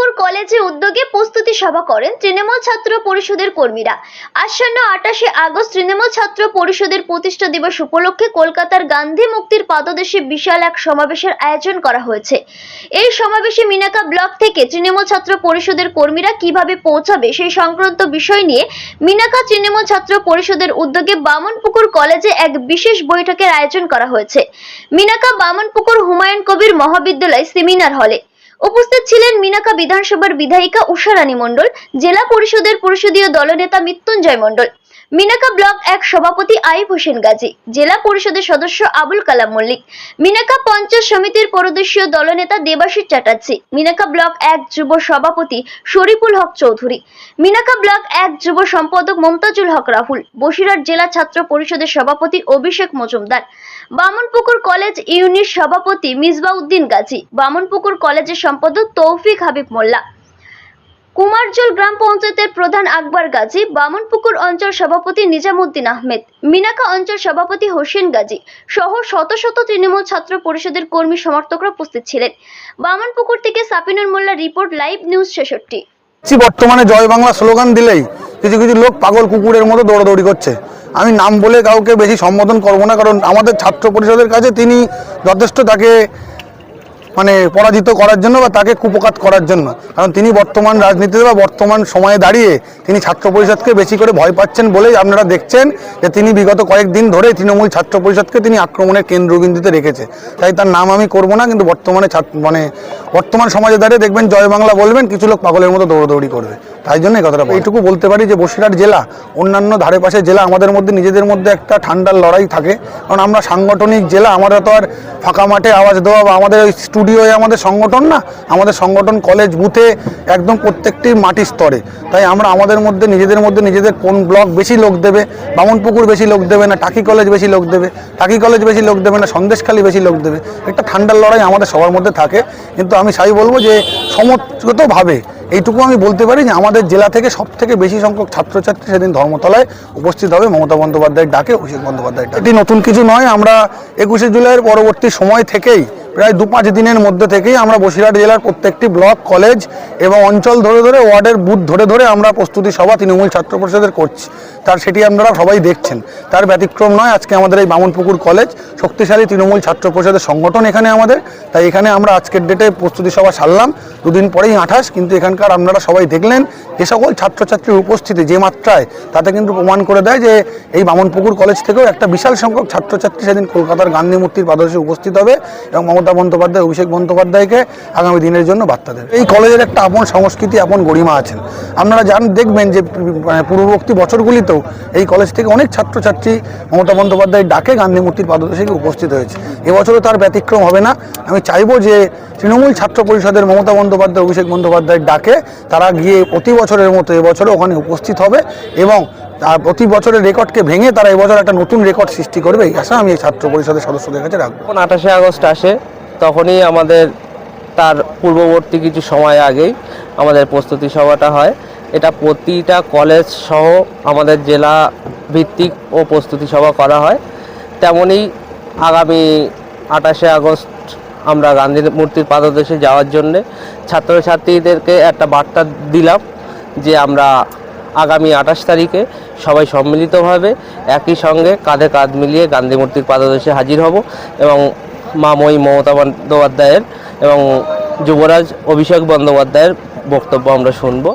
বামনপুকুর কলেজে উদ্যোগে প্রস্তুতি সভা করেন তৃণমূল ছাত্র পরিষদের কর্মীরা। আসন্ন আটাশে আগস্ট তৃণমূল ছাত্র পরিষদের প্রতিষ্ঠা দিবস উপলক্ষে কলকাতার গান্ধী মুক্তির পাদদেশে বিশাল এক সমাবেশের আয়োজন করা হয়েছে। এই সমাবেশে মিনাকা ব্লক থেকে তৃণমূল ছাত্র পরিষদের কর্মীরা কীভাবে পৌঁছাবে সেই সংক্রান্ত বিষয় নিয়ে মিনাকা তৃণমূল ছাত্র পরিষদের উদ্যোগে বামনপুকুর কলেজে এক বিশেষ বৈঠকের আয়োজন করা হয়েছে। মিনাকা বামনপুকুর হুমায়ুন কবির মহাবিদ্যালয় সেমিনার হলে উপস্থিত ছিলেন মিনাকা বিধানসভার বিধায়িকা উষারানী মণ্ডল জেলা পরিষদের পরিষদীয় দলনেতা মৃত্যুঞ্জয় মণ্ডল। মিনাকা ব্লক এক সভাপতি আইব হোসেন গাজী, জেলা পরিষদের সদস্য আবুল কালাম মল্লিক, মিনাকা পঞ্চায়েত সমিতির পরদেশীয় দলনেতা দেবাশিস চ্যাটার্জি, মিনাকা ব্লক এক যুব সভাপতি শরীফুল হক চৌধুরী, মিনাকা ব্লক এক যুব সম্পাদক মমতাজুল হক রাহুল, বসিরহাট জেলা ছাত্র পরিষদের সভাপতি অভিষেক মজুমদার, বামনপুকুর কলেজ ইউনিট সভাপতি মিসবাউদ্দিন গাজী, বামনপুকুর কলেজের সম্পাদক তৌফিক হাবিব মোল্লা কুমারজল গ্রাম পঞ্চায়েতের প্রধান আকবর গাজী, বামনপুকুর অঞ্চল সভাপতি নিজামুদ্দিন আহমেদ, মিনাকা অঞ্চল সভাপতি হোসেন গাজী সহ শত শত তৃণমূল ছাত্র পরিষদের কর্মী সমর্থকরা উপস্থিত ছিলেন। বামনপুকুর থেকে Sapinur Molla report, live news ছেষট্টি। বর্তমানে জয় বাংলা স্লোগান দিলেই কিছু কিছু লোক পাগল কুকুরের মতো দৌড়াদৌড়ি করছে। আমি নাম বলে কাউকে বেশি সম্বোধন করব না, কারণ আমাদের ছাত্র পরিষদের কাছে তিনি যথেষ্ট তাকে মানে পরাজিত করার জন্য বা তাকে কুপকাত করার জন্য। কারণ তিনি বর্তমান রাজনীতিতে বা বর্তমান সময়ে দাঁড়িয়ে তিনি ছাত্র পরিষদকে বেশি করে ভয় পাচ্ছেন বলেই আপনারা দেখছেন যে তিনি বিগত কয়েকদিন ধরে তৃণমূল ছাত্র পরিষদকে তিনি আক্রমণের কেন্দ্রবিন্দুতে রেখেছে। তাই তার নাম আমি করব না, কিন্তু বর্তমানে মানে বর্তমান সমাজে দাঁড়িয়ে দেখবেন জয় বাংলা বলবেন, কিছু লোক পাগলের মতো দৌড়দৌড়ি করবে। তাই জন্য এই কথাটা। এইটুকু বলতে পারি যে বসিরহাট জেলা, অন্যান্য ধারে পাশে জেলা আমাদের মধ্যে, নিজেদের মধ্যে একটা ঠান্ডার লড়াই থাকে। কারণ আমরা সাংগঠনিক জেলা আমরা তো আর ফাঁকা মাঠে আওয়াজ দেওয়া বা আমাদের ওই স্টুডিওয়ে আমাদের সংগঠন না, আমাদের সংগঠন কলেজ বুথে একদম প্রত্যেকটি মাটির স্তরে। তাই আমরা আমাদের মধ্যে, নিজেদের মধ্যে, নিজেদের কোন ব্লক বেশি লোক দেবে, বামনপুকুর বেশি লোক দেবে না, টাকি কলেজ বেশি লোক দেবে, টাকি কলেজ বেশি লোক দেবে না, সন্দেশখালী বেশি লোক দেবে। একটা ঠান্ডার লড়াই আমাদের সবার মধ্যে থাকে। কিন্তু আমি সাই বলব যে সমগতভাবে এইটুকু আমি বলতে পারি যে আমাদের জেলা থেকে সব থেকে বেশি সংখ্যক ছাত্রছাত্রী সেদিন ধর্মতলায় উপস্থিত হবে মমতা বন্দ্যোপাধ্যায়ের ডাকে অভিষেক বন্দ্যোপাধ্যায়ের। এটি নতুন কিছু নয়, আমরা একুশে জুলাইয়ের পরবর্তী সময় থেকেই, প্রায় দু পাঁচ দিনের মধ্যে থেকেই আমরা বসিরহাট জেলার প্রত্যেকটি ব্লক, কলেজ এবং অঞ্চল ধরে ধরে ওয়ার্ডের বুথ ধরে ধরে আমরা প্রস্তুতি সভা তৃণমূল ছাত্র পরিষদের করছি তার সেটি আপনারা সবাই দেখছেন। তার ব্যতিক্রম নয়, আজকে আমাদের এই বামনপুকুর কলেজ শক্তিশালী তৃণমূল ছাত্র পরিষদের সংগঠন এখানে আমাদের। তাই এখানে আমরা আজকের ডেটে প্রস্তুতি সভা সারলাম। দুদিন পরেই আঠাশ, কিন্তু এখানকার আপনারা সবাই দেখলেন যে সকল ছাত্রছাত্রীর উপস্থিতি যে মাত্রায়, তাতে কিন্তু প্রমাণ করে দেয় যে এই বামনপুকুর কলেজ থেকেও একটা বিশাল সংখ্যক ছাত্রছাত্রী সেদিন কলকাতার গান্ধী মূর্তির পাদদেশে উপস্থিত হবে এবং মমতা বন্দ্যোপাধ্যায়, অভিষেক বন্দ্যোপাধ্যায়কে আগামী দিনের জন্য বার্তা দেবে। এই কলেজের একটা আপন সংস্কৃতি, আপন গরিমা আছেন। আপনারা জান, দেখবেন যে পূর্ববর্তী পূর্ববর্তী বছরগুলিতেও এই কলেজ থেকে অনেক ছাত্রছাত্রী মমতা বন্দ্যোপাধ্যায়ের ডাকে গান্ধী মূর্তির পাদদেশে উপস্থিত হয়েছে। এবছরও তার ব্যতিক্রম হবে না। আমি চাইব যে তৃণমূল ছাত্র পরিষদের মমতা বন্দ্যোপাধ্যায়, অভিষেক বন্দ্যোপাধ্যায়ের ডাকে তারা গিয়ে প্রতি বছরের মতো এবছরও ওখানে উপস্থিত হবে এবং প্রতি বছরের রেকর্ডকে ভেঙে তারা এবছর একটা নতুন রেকর্ড সৃষ্টি করবে এই আশা আমি এই ছাত্র পরিষদের সদস্যদের কাছে রাখব। যখন আঠাশে আগস্ট আসে, তখনই আমাদের তার পূর্ববর্তী কিছু সময় আগেই আমাদের প্রস্তুতি সভাটা হয়। এটা প্রতিটা কলেজ সহ আমাদের জেলা ভিত্তিক ও প্রস্তুতি সভা করা হয়। তেমনই আগামী আঠাশে আগস্ট আমরা গান্ধী মূর্তির পাদদেশে যাওয়ার জন্যে ছাত্রছাত্রীদেরকে একটা বার্তা দিলাম যে আমরা আগামী আঠাশ তারিখে সবাই সম্মিলিতভাবে একই সঙ্গে কাঁধে কাঁধ মিলিয়ে গান্ধী মূর্তির পাদদেশে হাজির হব এবং মাময়ী মমতা বন্দ্যোপাধ্যায়ের এবং যুবরাজ অভিষেক বন্দ্যোপাধ্যায়ের বক্তব্য আমরা শুনব।